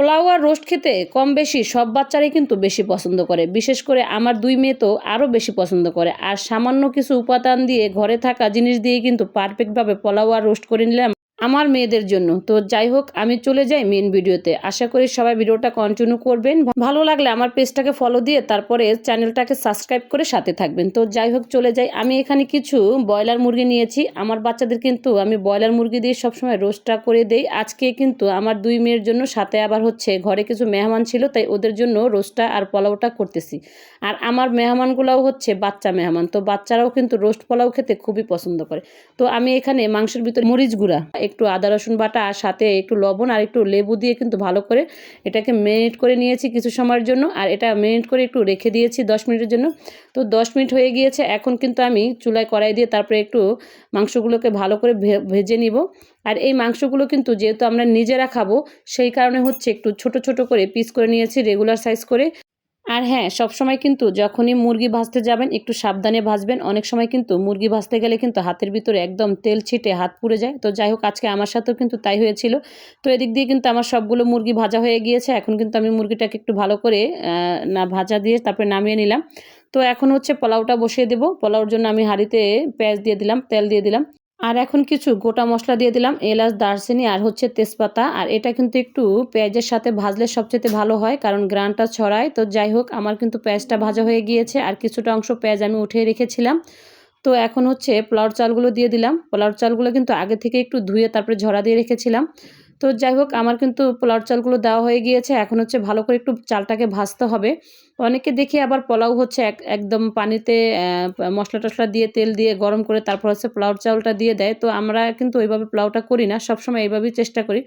পোলাও আর roast খেতে কম বেশি সব বাচ্চারাই কিন্তু বেশি পছন্দ করে। বিশেষ করে আমার দুই মেয়ে তো আরও বেশি পছন্দ করে। আর সামান্য কিছু উপাদান দিয়ে ঘরে থাকা জিনিস দিয়ে কিন্তু পারফেক্টভাবে পোলাও আর রোস্ট করে নিলাম। আমার মেয়েদের জন্য। তো যাই হোক, আমি চলে যাই মেন ভিডিওতে আশা করি সবাই ভিডিওটা কন্টিনিউ করবেন। ভালো লাগলে আমার পেজটাকে ফলো দিয়ে তারপরে চ্যানেলটাকে সাবস্ক্রাইব করে সাথে থাকবেন। তো যাই হোক, চলে যাই। আমি এখানে কিছু ব্রয়লার মুরগি নিয়েছি। আমার বাচ্চাদের কিন্তু আমি ব্রয়লার মুরগি দিয়ে সবসময় রোস্টটা করে দেই। আজকে কিন্তু আমার দুই মেয়ের জন্য সাথে আবার হচ্ছে ঘরে কিছু মেহমান ছিল, তাই ওদের জন্য রোস্টটা আর পোলাওটা করতেছি। আর আমার মেহমানগুলোও হচ্ছে বাচ্চা মেহমান। তো বাচ্চারাও কিন্তু রোস্ট পোলাও খেতে খুবই পছন্দ করে। তো আমি এখানে মাংসের ভিতরে মরিচ গুঁড়া একটু আদা, রসুন বাটা, আর সাথে একটু লবণ আর একটু লেবু দিয়ে কিন্তু ভালো করে এটাকে মেরিনেট করে নিয়েছি কিছু সময়ের জন্য। আর এটা মেরিনেট করে একটু রেখে দিয়েছি দশ মিনিটের জন্য। তো দশ মিনিট হয়ে গিয়েছে। এখন কিন্তু আমি চুলায় কড়াই দিয়ে তারপরে একটু মাংসগুলোকে ভালো করে ভেজে নিব। আর এই মাংসগুলো কিন্তু যেহেতু আমরা নিজেরা খাব, সেই কারণে হচ্ছে একটু ছোট ছোট করে পিস করে নিয়েছি রেগুলার সাইজ করে। আর হ্যাঁ সবসময় কিন্তু যখনই মুরগি ভাজতে যাবেন, একটু সাবধানে ভাজবেন। অনেক সময় কিন্তু মুরগি ভাজতে গেলে কিন্তু হাতের ভিতরে একদম তেল ছিটে হাত পুড়ে যায়। তো যাই হোক, আজকে আমার সাথেও কিন্তু তাই হয়েছিল। তো এদিক দিয়ে কিন্তু আমার সবগুলো মুরগি ভাজা হয়ে গিয়েছে। এখন কিন্তু আমি মুরগিটাকে একটু ভালো করে না ভাজা দিয়ে তারপরে নামিয়ে নিলাম। তো এখন হচ্ছে পোলাওটা বসিয়ে দেবো। পোলাওর জন্য আমি হাঁড়িতে পেঁয়াজ দিয়ে দিলাম, তেল দিয়ে দিলাম। আর এখন কিছু গোটা মশলা দিয়ে দিলাম, এলাচ, দারচিনি আর হচ্ছে তেজপাতা। আর এটা কিন্তু একটু পেঁয়াজের সাথে ভাজলে সবচেয়ে ভালো হয়, কারণ গ্রানটা ছড়ায়। তো যাই হোক, আমার কিন্তু পেঁয়াজটা ভাজা হয়ে গিয়েছে, আর কিছুটা অংশ পেঁয়াজ আমি উঠিয়ে রেখেছিলাম। তো এখন হচ্ছে পোলাওর চালগুলো দিয়ে দিলাম। পোলাওর চালগুলো কিন্তু আগে থেকে একটু ধুয়ে তারপরে ঝরা দিয়ে রেখেছিলাম। তো যাই হোক, আমার কিন্তু পোলাওর চালগুলো দেওয়া হয়ে গিয়েছে। এখন হচ্ছে ভালো করে একটু চালটাকে ভাজতে হবে। অনেকে দেখি আবার পোলাও হচ্ছে এক, একদম পানিতে মশলা টশলা দিয়ে, তেল দিয়ে গরম করে তারপর হচ্ছে পোলাওর চাউলটা দিয়ে দেয়। তো আমরা কিন্তু ওইভাবে পোলাওটা করি না, সবসময় এইভাবেই চেষ্টা করি।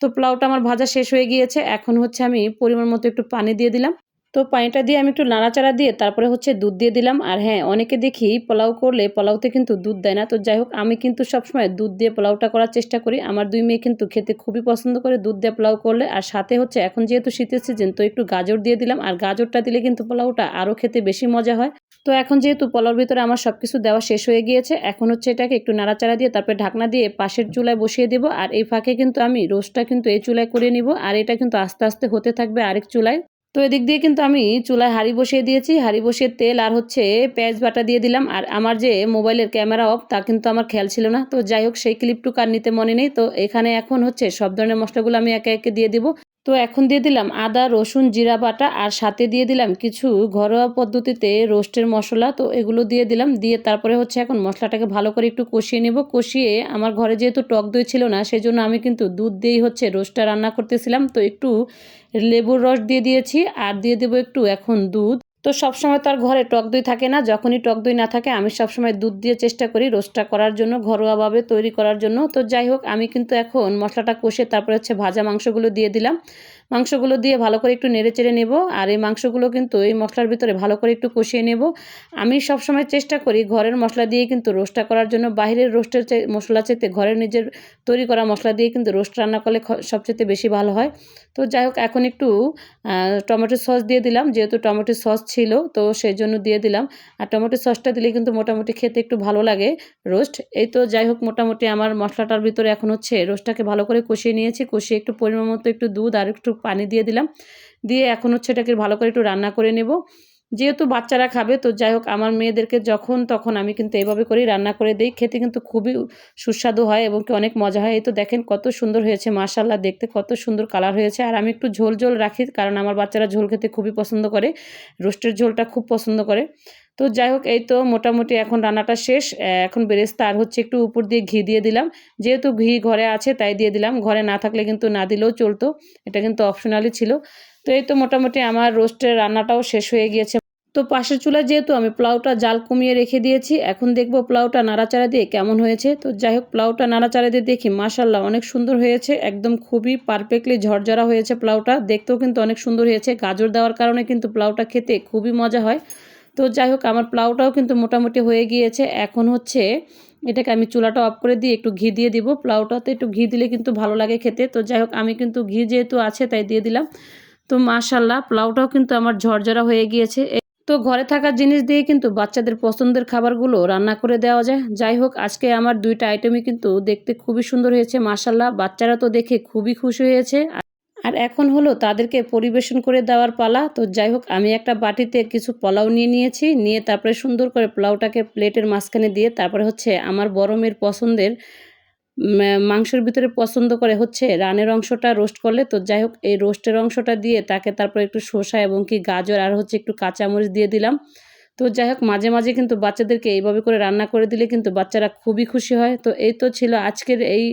তো পোলাওটা আমার ভাজা শেষ হয়ে গিয়েছে। এখন হচ্ছে আমি পরিমাণ মতো একটু পানি দিয়ে দিলাম। তো পানিটা দিয়ে আমি একটু নাড়াচাড়া দিয়ে তারপরে হচ্ছে দুধ দিয়ে দিলাম। আর হ্যাঁ অনেকে দেখি পোলাও করলে পোলাওতে কিন্তু দুধ দেয় না। তো যাই হোক, আমি কিন্তু সবসময় দুধ দিয়ে পোলাওটা করার চেষ্টা করি। আমার দুই মেয়ে কিন্তু খেতে খুবই পছন্দ করে দুধ দিয়ে পোলাও করলে। আর সাথে হচ্ছে এখন যেহেতু শীতের সিজন তো একটু গাজর দিয়ে দিলাম। আর গাজরটা দিলে কিন্তু পোলাওটা আরও খেতে বেশি মজা হয়। তো এখন যেহেতু পোলাওর ভিতরে আমার সব কিছু দেওয়া শেষ হয়ে গিয়েছে, এখন হচ্ছে এটাকে একটু নাড়াচাড়া দিয়ে তারপরে ঢাকনা দিয়ে পাশের চুলায় বসিয়ে দেবো। আর এই ফাঁকে কিন্তু আমি রোস্টটা কিন্তু এই চুলায় করে নিব। আর এটা কিন্তু আস্তে আস্তে হতে থাকবে আরেক চুলায়। তো এদিক দিয়ে কিন্তু আমি চুলায় হাঁড়ি বসিয়ে দিয়েছি। হাঁড়ি বসিয়ে তেল আর হচ্ছে পেঁয়াজ বাটা দিয়ে দিলাম। আর আমার যে মোবাইলের ক্যামেরা অফ, তা কিন্তু আমার খেয়াল ছিল না। তো যাই হোক, সেই ক্লিপটুকু আর নিতে মনে নেই। তো এখানে এখন হচ্ছে সব ধরনের মশলাগুলো আমি একে একে দিয়ে দিব। তো এখন দিয়ে দিলাম আদা, রসুন, জিরা বাটা আর সাথে দিয়ে দিলাম কিছু ঘরোয়া পদ্ধতিতে রোস্টের মশলা। তো এগুলো দিয়ে দিলাম, দিয়ে তারপরে হচ্ছে এখন মশলাটাকে ভালো করে একটু কষিয়ে নেব। কষিয়ে আমার ঘরে যেহেতু টক দই ছিল না সেই জন্য আমি কিন্তু দুধ দিয়েই হচ্ছে রোস্টটা রান্না করতেছিলাম। তো একটু লেবুর রস দিয়ে দিয়েছি আর দিয়ে দেবো একটু এখন দুধ। তো সবসময় তো আর ঘরে টক দই থাকে না। যখনই টক দই না থাকে, আমি সবসময় দুধ দিয়ে চেষ্টা করি রোস্টটা করার জন্য, ঘরোয়াভাবে তৈরি করার জন্য। তো যাই হোক, আমি কিন্তু এখন মশলাটা কষে তারপরে হচ্ছে ভাজা মাংসগুলো দিয়ে দিলাম। মাংসগুলো দিয়ে ভালো করে একটু নেড়ে চেড়ে নেব, আর এই মাংসগুলো কিন্তু এই মশলার ভিতরে ভালো করে একটু কষিয়ে নেব। আমি সবসময় চেষ্টা করি ঘরের মশলা দিয়ে কিন্তু রোস্টটা করার জন্য, বাইরের রোস্টের মশলা চেতে ঘরের নিজের তৈরি করা মশলা দিয়ে কিন্তু রোস্ট রান্না করলে সবচেয়ে বেশি ভালো হয়। তো যাই হোক, এখন একটু টমেটো সস দিয়ে দিলাম, যেহেতু টমেটো সস ছিল, তো সেই জন্য দিয়ে দিলাম। আর টমেটো সসটা দিলে কিন্তু মোটামুটি খেতে একটু ভালো লাগে রোস্ট। এই তো যাই হোক, মোটামুটি আমার মশলাটার ভিতরে এখন হচ্ছে রোস্টটাকে ভালো করে কষিয়ে নিয়েছি। কষিয়ে একটু পরিমাণ মতো একটু দুধ আর একটু পানি দিয়ে দিলাম। দিয়ে এখন হচ্ছে এটাকে ভালো করে একটু রান্না করে নেব। যেহেতু বাচ্চারা খাবে, তো যাই হোক আমার মেয়েদেরকে যখন তখন আমি কিন্তু এইভাবে করেই রান্না করে দিই। খেতে কিন্তু খুবই সুস্বাদু হয় এবং কি অনেক মজা হয়। এই তো দেখেন কত সুন্দর হয়েছে মাশাল্লাহ দেখতে কত সুন্দর কালার হয়েছে। আর আমি একটু ঝোল ঝোল রাখি কারণ আমার বাচ্চারা ঝোল খেতে খুবই পছন্দ করে। রোস্টের ঝোলটা খুব পছন্দ করে। তো যাই হোক, এই তো মোটামুটি এখন রান্নাটা শেষ। এখন বেরেস্তা আর হচ্ছে একটু উপর দিয়ে ঘি দিয়ে দিলাম। যেহেতু ঘি ঘরে আছে, তাই দিয়ে দিলাম। ঘরে না থাকলে কিন্তু না দিলেও চলতো। এটা কিন্তু অপশনালি ছিল। তো এই তো মোটামুটি আমার রোস্টের রান্নাটাও শেষ হয়ে গিয়েছে। তো পাশের চুলায় যেহেতু আমি পোলাওটা জাল কমিয়ে রেখে দিয়েছি, এখন দেখব পোলাওটা নাড়াচাড়া দিয়ে কেমন হয়েছে। তো যাই হোক প্লাউটা নাড়াচাড়া দিয়ে দেখি মাশাল্লাহ অনেক সুন্দর হয়েছে। একদম খুবই পারফেক্টলি ঝরঝরা হয়েছে পোলাওটা। দেখতেও কিন্তু অনেক সুন্দর হয়েছে। গাজর দেওয়ার কারণে কিন্তু পোলাওটা খেতে খুবই মজা হয়। তো যাই হোক, আমার পোলাওটাও কিন্তু মোটামুটি হয়ে গিয়েছে। এখন হচ্ছে এটাকে আমি চুলাটা অফ করে দিয়ে একটু ঘি দিয়ে দিব। পোলাওটাতে একটু ঘি দিলে কিন্তু ভালো লাগে খেতে। তো যাই হোক, আমি কিন্তু ঘি যেহেতু আছে তাই দিয়ে দিলাম। তো মাশাল্লাহ পোলাওটাও কিন্তু আমার ঝরঝরা হয়ে গিয়েছে। তো ঘরে থাকা জিনিস দিয়ে কিন্তু বাচ্চাদের পছন্দের খাবারগুলো রান্না করে দেওয়া যায়। যাই হোক, আজকে আমার দুইটা আইটেমই কিন্তু দেখতে খুবই সুন্দর হয়েছে মাশাল্লাহ বাচ্চারা তো দেখে খুবই খুশি হয়েছে। আর এখন হলো তাদেরকে পরিবেশন করে দেওয়ার পালা। তো যাই হোক, আমি একটা বাটিতে কিছু পোলাও নিয়ে নিয়েছি, নিয়ে তারপরে সুন্দর করে পোলাওটাকে প্লেটের মাঝখানে দিয়ে তারপরে হচ্ছে আমার বড় মেয়ের পছন্দের মাংসের ভিতরে পছন্দ করে হচ্ছে রানের অংশটা রোস্ট করলে। তো যাই হোক, এই রোস্টের অংশটা দিয়ে তাকে তারপর একটু শসা এবং কি গাজর আর হচ্ছে একটু কাঁচামরিচ দিয়ে দিলাম। তো যাই হোক মাঝে মাঝে কিন্তু বাচ্চাদেরকে এইভাবে করে রান্না করে দিলে কিন্তু বাচ্চারা খুবই খুশি হয়। তো এই তো ছিল আজকের এই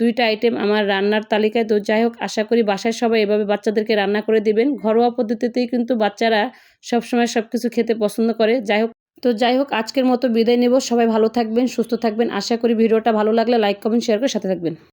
দুইটা আইটেম আমার রান্নার তালিকায়। তো যাই হোক আশা করি বাসায় সবাই এভাবে বাচ্চাদেরকে রান্না করে দিবেন। ঘরোয়া পদ্ধতিতেই কিন্তু বাচ্চারা সবসময় সব কিছু খেতে পছন্দ করে। যাই হোক তো যাই হোক আজকের মতো বিদায় নেব। সবাই ভালো থাকবেন, সুস্থ থাকবেন। আশা করি ভিডিওটা ভালো লাগলে লাইক, কমেন্ট শেয়ার করে সাথে থাকবেন।